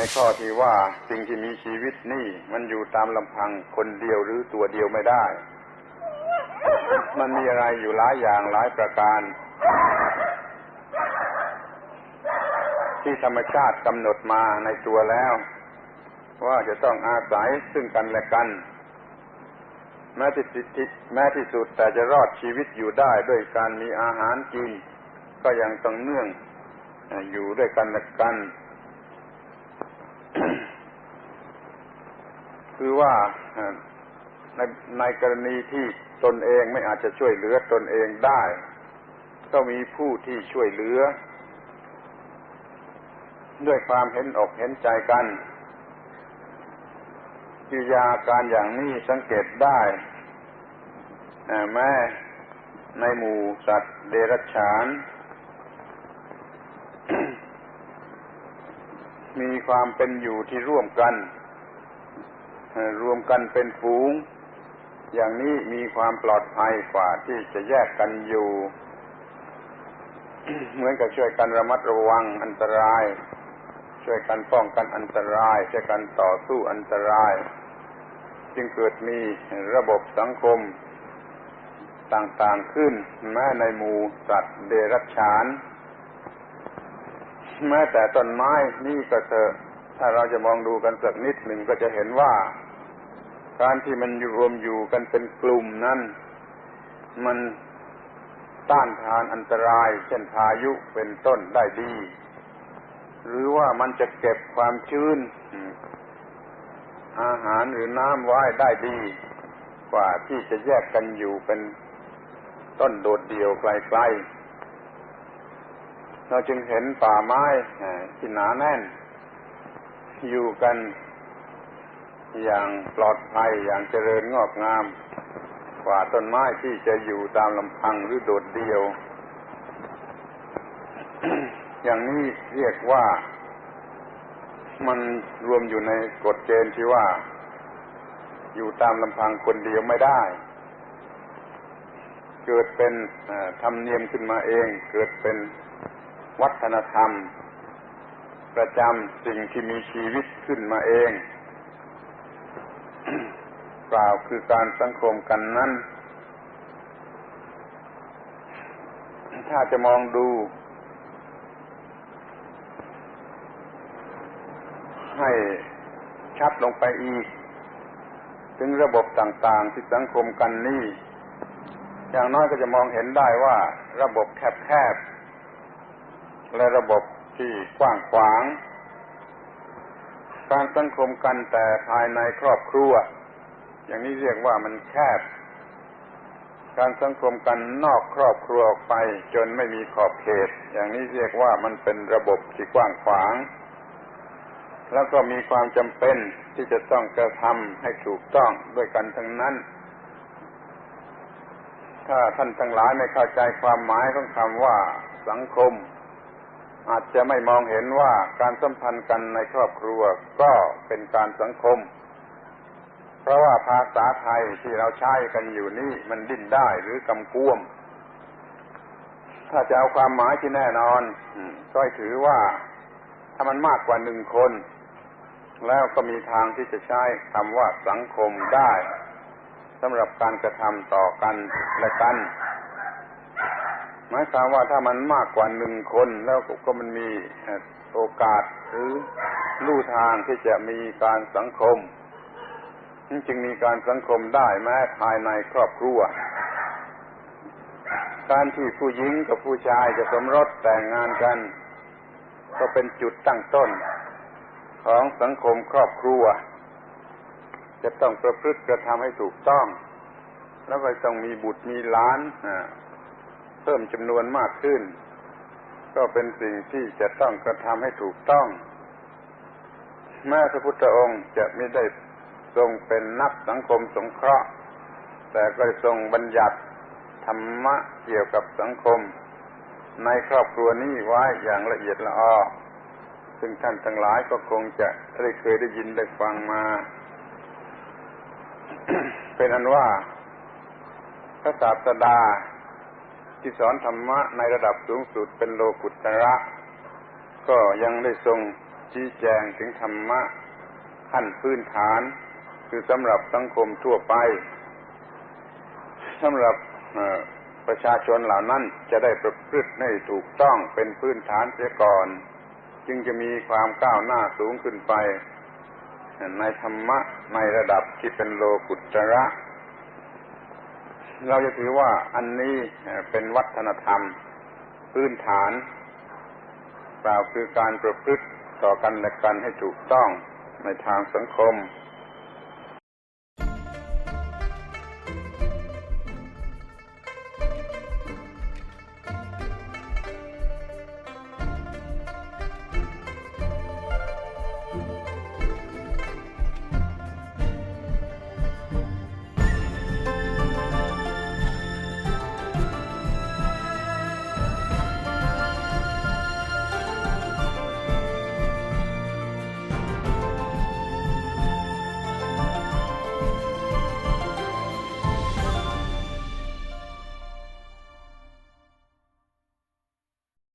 ในข้อที่ว่าสิ่งที่มีชีวิตนี่ มันอยู่ตามลำพังคนเดียวหรือตัวเดียวไม่ได้ มันมีอะไรอยู่หลายอย่างหลายประการ ที่ธรรมชาติกำหนดมาในตัวแล้ว ว่าจะต้องอาศัยซึ่งกันและกัน แม้ที่สุดแม้ที่สุดแต่จะรอดชีวิตอยู่ได้ด้วยการมีอาหารกิน ก็ยังต้องเนื่องอยู่ด้วยกันและกัน คือว่าในในกรณีที่ตนเองไม่อาจจะช่วยเหลือตนเองได้ ก็มีผู้ที่ช่วยเหลือ ด้วยความเห็นอกเห็นใจกันกิริยาการอย่างนี้สังเกตได้แม้ในหมู่สัตว์เดรัจฉาน มีความเป็นอยู่ที่ร่วมกัน รวมกันเป็นฝูง อย่างนี้มีความปลอดภัยกว่าที่จะแยกกันอยู่ เหมือนกับช่วยกันระมัดระวังอันตราย ช่วยกันป้องกันอันตราย ช่วยกันต่อสู้อันตราย จึงเกิดมีระบบสังคมต่างๆขึ้น แม้ในหมู่สัตว์เดรัจฉาน แม้แต่ต้นไม้นี่ก็เถอะถ้าเราจะมองดูกันสักนิดหนึ่งก็จะเห็นว่า การที่มันรวมอยู่กันเป็นกลุ่มนั้น มันต้านทานอันตราย เช่นพายุเป็นต้นได้ดี หรือว่ามันจะเก็บความชื้น อาหารหรือน้ำไว้ได้ดี กว่าที่จะแยกกันอยู่เป็นต้นโดดเดี่ยวไกลๆเราจึงเห็นป่าไม้ที่หนาแน่น อยู่กัน อย่างปลอดภัยอย่างเจริญงอกงาม กว่าต้นไม้ที่จะอยู่ตามลำพังหรือโดดเดี่ยว อย่างนี้เรียกว่ามันรวมอยู่ในกฎเกณฑ์ที่ว่า อยู่ตามลำพังคนเดียวไม่ได้ เกิดเป็นธรรมเนียมขึ้นมาเอง เกิดเป็นวัฒนธรรม ประจำสิ่งที่มีชีวิตขึ้นมาเอง กล่าวคือการสังคมกันนั้น ถ้าจะมองดู ให้ชัดลงไปอีก ถึงระบบต่างๆที่สังคมกันนี่ อย่างน้อยก็จะมองเห็นได้ว่าระบบแคบๆ และระบบที่กว้างขวาง การสังคมกันแต่ภายในครอบครัว อย่างนี้เรียกว่ามันแคบ การสังคมกันนอกครอบครัวออกไปจนไม่มีขอบเขต อย่างนี้เรียกว่ามันเป็นระบบที่กว้างขวาง แล้วก็มีความจำเป็นที่จะต้องกระทำให้ถูกต้องด้วยกันทั้งนั้น ถ้าท่านทั้งหลายไม่เข้าใจความหมายของคำว่าสังคมอาจจะไม่มองเห็นว่าการสัมพันธ์กันในครอบครัวก็เป็นการสังคม ราะว่าภาษาไทยที่เราใช้กันอยู่นี่มันดิ้นได้หรือกำกวม ถ้าจะเอาความหมายที่แน่นอนก็ถือว่าถ้ามันมากกว่าหนึ่งคน แล้วก็มีทางที่จะใช้คำว่าสังคมได้สำหรับการกระทำต่อกันและกันหมายความว่าถ้ามันมากกว่าหนึ่งคนแล้วก็มันมีโอกาสหรือลู่ทางที่จะมีการสังคม จึงมีการสังคมได้แม้ภายในครอบครัว การที่ผู้หญิงกับผู้ชายจะสมรสแต่งงานกัน ก็เป็นจุดตั้งต้น ของสังคมครอบครัว จะต้องประพฤติกระทำให้ถูกต้อง แล้วก็ต้องมีบุตรมีหลานเพิ่มจำนวนมากขึ้น ก็เป็นสิ่งที่จะต้องกระทำให้ถูกต้องแม้พระพุทธองค์จะไม่ได้ ทรงเป็นนักสังคมสงเคราะห์ แต่ก็ทรงบัญญัติธรรมะเกี่ยวกับสังคม ในครอบครัวนี้ไว้อย่างละเอียดละออซึ่งท่านทั้งหลายก็คงจะได้เคยได้ยินได้ฟังมา เป็นอันว่า พระศาสดาที่สอนธรรมะในระดับสูงสุดเป็นโลกุตระ ก็ยังได้ทรงชี้แจงถึงธรรมะขั้นพื้นฐาน คือสำหรับสังคมทั่วไปสำหรับประชาชนเหล่านั้นจะได้ประพฤติให้ถูกต้องเป็นพื้นฐานเสียก่อน จึงจะมีความก้าวหน้าสูงขึ้นไป ในธรรมะในระดับที่เป็นโลกุตระ เราจะถือว่าอันนี้เป็นวัฒนธรรม พื้นฐานกล่าวคือการประพฤติต่อกันและกันให้ถูกต้องในทางสังคม